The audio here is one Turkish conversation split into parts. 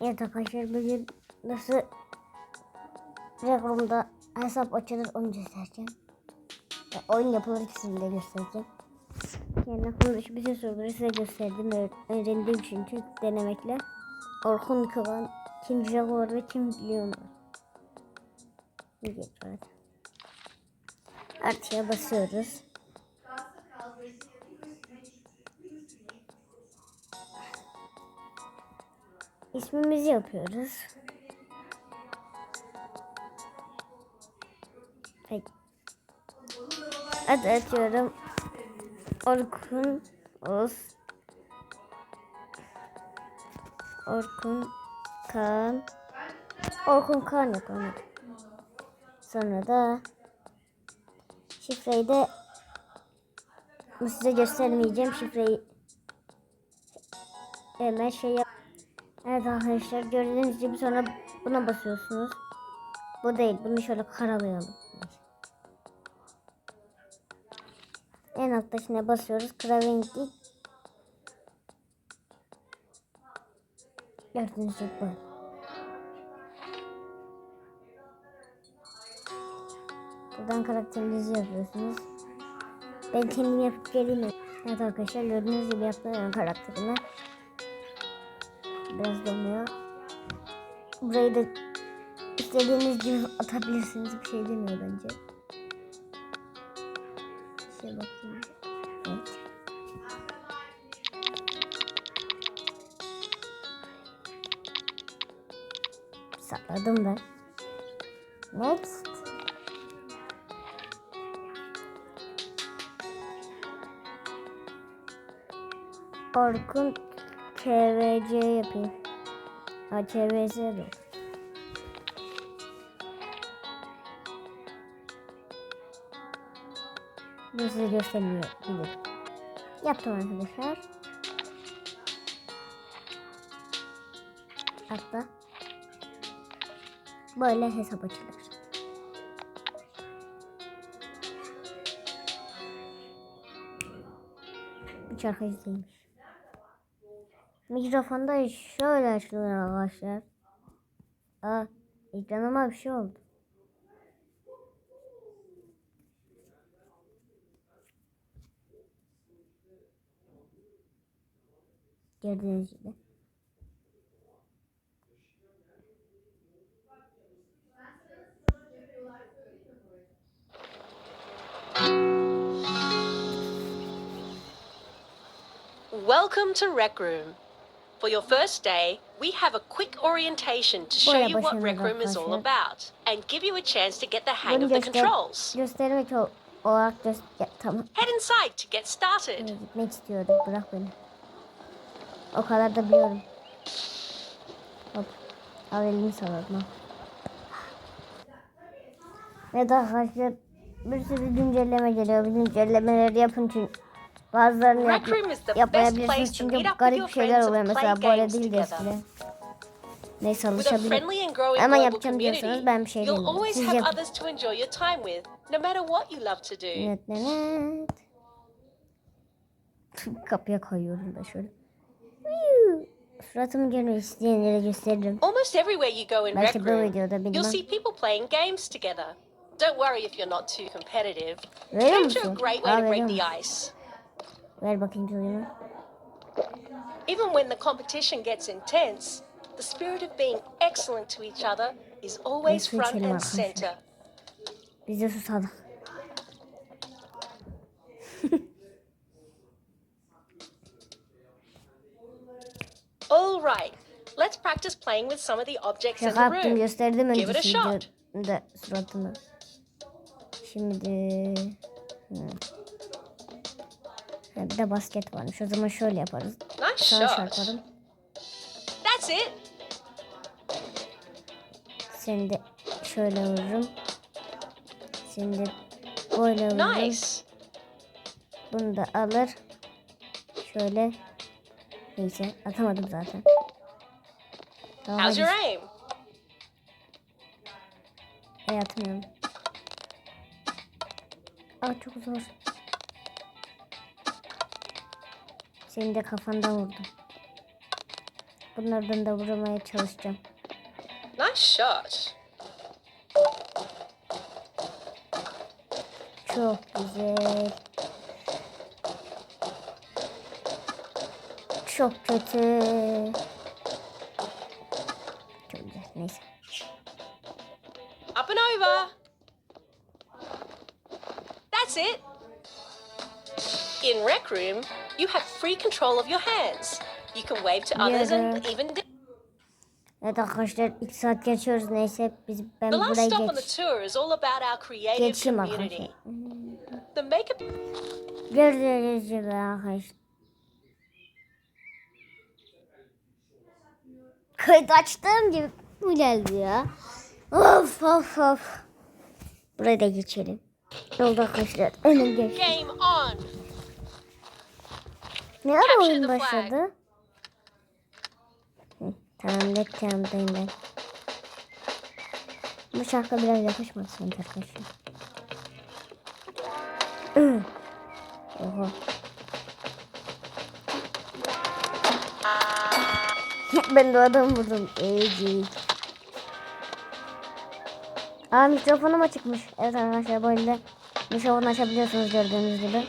Evet arkadaşlar bugün nasıl Rekom'da hesap açılır onu göstereceğim. Ya, oyun yapılır ikisini de göstereceğim. Yani aklımda şu bütün soruları size gösterdim. Öğ- Öğrendiğim çünkü denemekle. Orkun Kıvan, Kim Jaguar ve Kim Leon var. Bir var. Artıya basıyoruz. İsmimizi yapıyoruz. Ay. Adı atıyorum. Orkun Oz. Orkun Kaan. Orkun Kaan yapalım. Sonra da şifreyi de size göstermeyeceğim. Şifreyi hemen şey yap. Evet arkadaşlar gördüğünüz gibi sonra buna basıyorsunuz. Bu değil. Bunu şöyle karalayalım. En alttakine basıyoruz. Kravenki. Gördüğünüz gibi böyle. Buradan karakterinizi yapıyorsunuz. Ben kendim yapıp geleyim. Evet arkadaşlar gördüğünüz gibi yaptım karakterimi. Biraz donuyor. Burayı da istediğiniz gibi atabilirsiniz. Bir şey demiyor bence. Bir şey bakayım. Evet. Sakladım ben. Next. Orkun KVC yapayım. Ha KVC de. Bu size göstermiyor. Bilir. Yaptım arkadaşlar. Hatta böyle hesap açılır. Üç arkadaşıymış. Mikrofonda şöyle açılır arkadaşlar. Aa, ekranıma bir şey oldu. Gördüğünüz gibi. Welcome to Rec Room. For your first day, we have a quick orientation to show Buraya you what Rec Room is all arkadaşlar. about and give you a chance to get the hang Bunu of the göster controls. göstermek ol- olarak göster tamam. Head inside to get started. Şimdi gitmek istiyordum. Bırak beni. O kadar da biliyorum. Hop. Al elimi salladım. al. Evet arkadaşlar bir sürü güncelleme geliyor. Bu güncellemeleri yapın çünkü bazılarını yap Rec to çünkü garip şeyler oluyor mesela böyle değil de eskiden. Neyse With a alışabilirim. friendly and growing Ama global yapacağım diyorsanız ben bir şey demiyorum. Siz yapın. others to enjoy your time with, no matter what you love to do. Net net net. Kapıya koyuyorum da şöyle. Suratımı görmek isteyenlere gösteririm. Almost everywhere you go in Rec Belki bu Room, you'll see people playing games together. Don't worry if you're not too competitive. Games are a great way to break the ice. Ver bakayım çocuğuma. Even when the competition gets intense, the spirit of being excellent to each other is always Neyse, front and center. Biz de susadık. All right, let's practice playing with some of the objects in Şaka the yaptım room. gösterdim Give it a shot. videoda suratımı. Şimdi... Hı. Ha, bir de basket varmış. O zaman şöyle yaparız. Nice Sana shot. çarparım. That's it. Seni de şöyle vururum. Seni de böyle vururum. Nice. Bunu da alır. Şöyle. Neyse atamadım zaten. Tamam, How's your aim? Ay atmıyorum. Aa çok zor. Seni de kafandan vurdum. Bunlardan da vurmaya çalışacağım. Nice shot. Çok güzel. Çok kötü. Çok güzel. Neyse. Up and over. In Rec Room, you have free control of your hands. You can wave to others and even. Evet arkadaşlar 2 saat geçiyoruz neyse biz ben The buraya stop on the geç. tour is all about our creative Geçeyim arkadaşlar. The makeup. Gördüğünüz gibi arkadaşlar. Kayıt açtığım gibi bu geldi ya. Of of of. Buraya da geçelim. Ne oldu arkadaşlar? Önüm geç. Game on. Ne ara oyun başladı? Hı, Tamam tamamdayım ben. Bu şarkı biraz yakışmadı sanki arkadaşlar. Oha. ben de adam vurdum. Ezik. Aa mikrofonum açıkmış. Evet arkadaşlar bu oyunda mikrofon açabiliyorsunuz gördüğünüz gibi.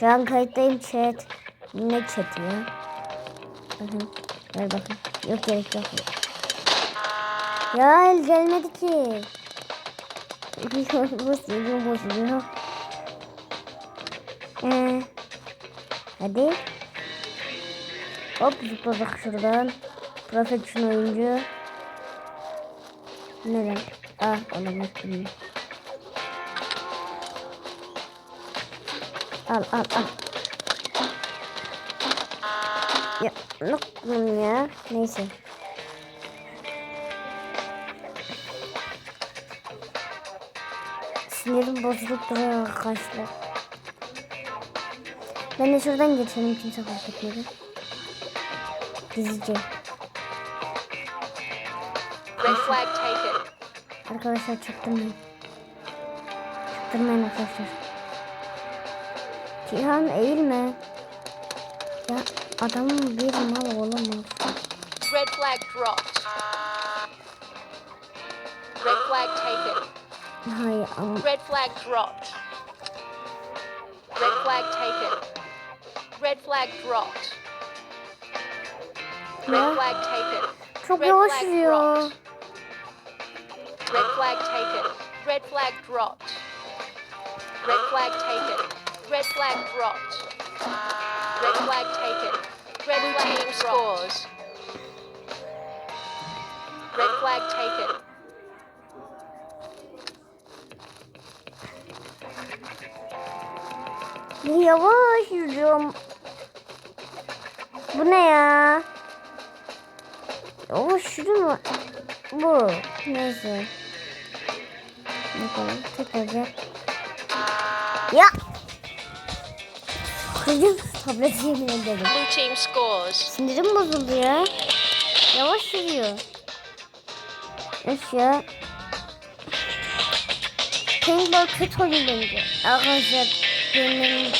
Şu an kayıttayım chat. Ne chat ya? Bakın. Ver bakın. Yok gerek yok. Ya el gelmedi ki. bu sürüyor. Ee, hadi. Hop zıpladık şuradan. Profesyonel oyuncu. Neden? Ah olamaz. bilmiyorum. Al al al. Ya ne yapayım ya? Neyse. Sinirim bozulup duruyor arkadaşlar. Ben de şuradan geçelim kimse fark etmedi. Gizlice. Red flag taken. Arkadaşlar çaktırmayın. Çaktırmayın arkadaşlar. Cihan eğilme. Ya adamın bir mal olamaz. Red flag dropped. Red flag taken. Hayır ama Red flag dropped. Red flag taken. Red flag dropped. Red flag taken. çok Red yavaş flag yürüyor. dropped. Red flag taken. Red flag dropped. Red flag taken. Red flag dropped. Red flag taken. Red flag scores. Red flag taken. Yavaş yürüyorum. Bu ne ya? Yavaş yürüme. Bu. Neyse. Bakalım. Tekrar. Ya. Kızım tableti yemin ederim. Blue team scores. Sinirim bozuldu ya. Yavaş yürüyor. Öf ya. Paintball kötü oyun bence. Arkadaşlar benim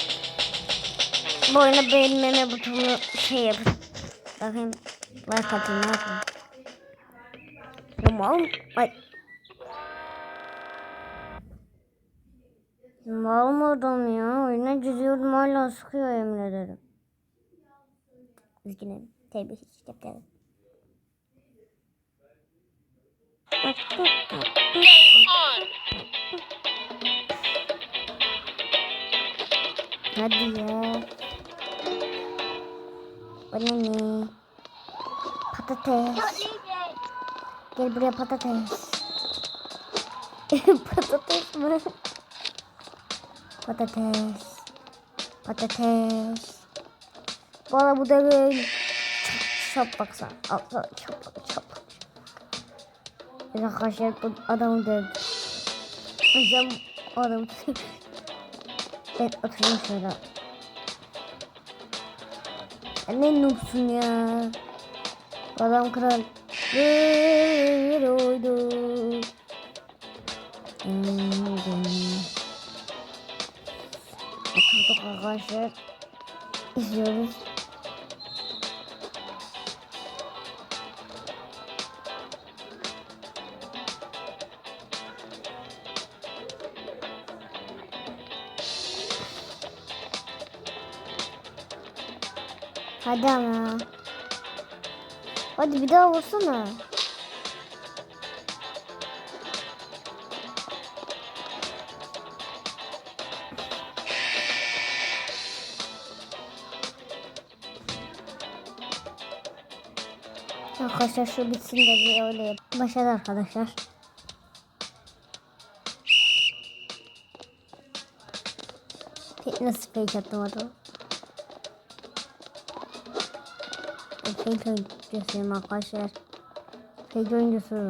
bu oyunu beğenmeme butonu şey yapın. Bakayım. Like atayım ne yapayım. Tamam. Ay. Mal adam ya? Oyuna giriyorum hala sıkıyor yemin ederim. Üzgünüm. Terbiyesiz on. Hadi ya. Bana ne? Patates. Gel buraya patates. patates mi? Patates. Patates. Bana bu da böyle. Çap, çap baksana. Al, çap, çap. Evet arkadaşlar bu adamı dövdü. Hocam o adamı Ben oturayım şöyle. Ne noobsun ya. Adam kral. Bir oydu bulduk arkadaşlar. İzliyoruz. Hadi ama. Hadi bir daha vursana. Arkadaşlar şu bitsin de bir öyle. Başladı arkadaşlar. Nasıl fake attım adamı? Fake oyuncusuyum arkadaşlar. Fake oyuncusu.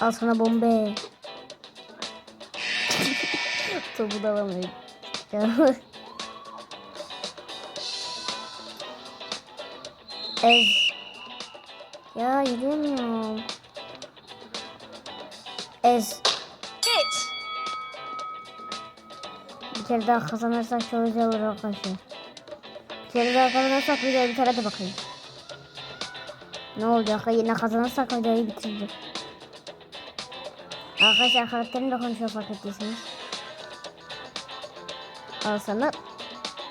Al sana bombe. Topu da alamıyorum. Ez. Ya yürüyemiyorum. Ez. Hit! Bir kere daha kazanırsak çok güzel olur arkadaşlar. Bir kere daha kazanırsak videoyu bir kere de bakayım. Ne olacak? Yine kazanırsak videoyu bitireceğim. Arkadaşlar karakterim de konuşuyor fark ettiyseniz. Al sana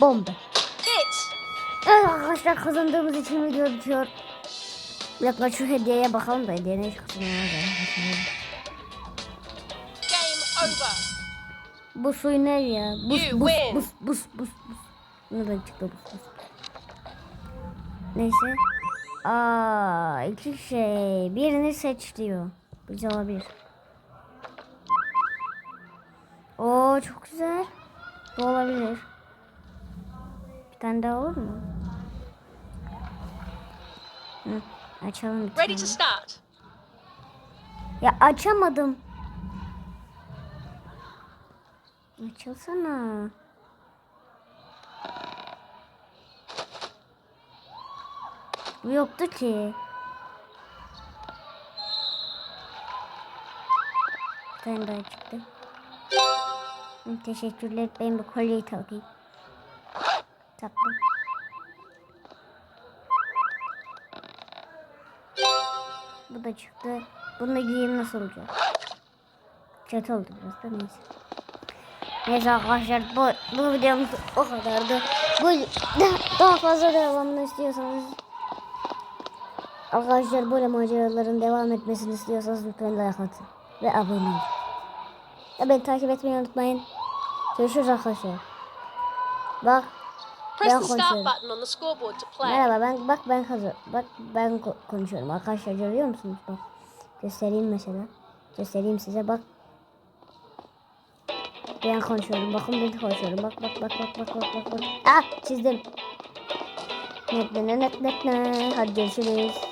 bomba. Hit! Evet arkadaşlar kazandığımız için video bitiyor. Bir dakika şu hediyeye bakalım da hediye ne çıksın. Game over. Bu suyu ne ya? Buz buz buz buz buz buz. Nereden çıktı buz buz? Neyse. Aa iki şey. Birini seç diyor. Güzel olabilir. Oo çok güzel. Bu olabilir. Bir tane daha olur mu? Hı, açalım bir Ready tane. to start. Ya açamadım. Açılsana. Bu yoktu ki. Bir tane daha çıktı. Teşekkürler. Ben bu kolyeyi takayım. Taktım. Bu da çıktı. Bunu da giyeyim nasıl olacak? Kötü oldu biraz da neyse. Neyse arkadaşlar bu, bu videomuz o kadardı. Bu daha, fazla devamını istiyorsanız Arkadaşlar böyle maceraların devam etmesini istiyorsanız lütfen like atın ve abone olun. Ya beni takip etmeyi unutmayın. Görüşürüz arkadaşlar. Bak Press Ben the start button on the scoreboard to play. Merhaba ben bak ben hazır. Bak ben ko- konuşuyorum. Arkadaşlar görüyor musunuz? Bak. Göstereyim mesela. Göstereyim size bak. Ben konuşuyorum. Bakın ben konuşuyorum. Bak bak bak bak bak bak bak bak. Ah çizdim. Net net net net net. Hadi görüşürüz.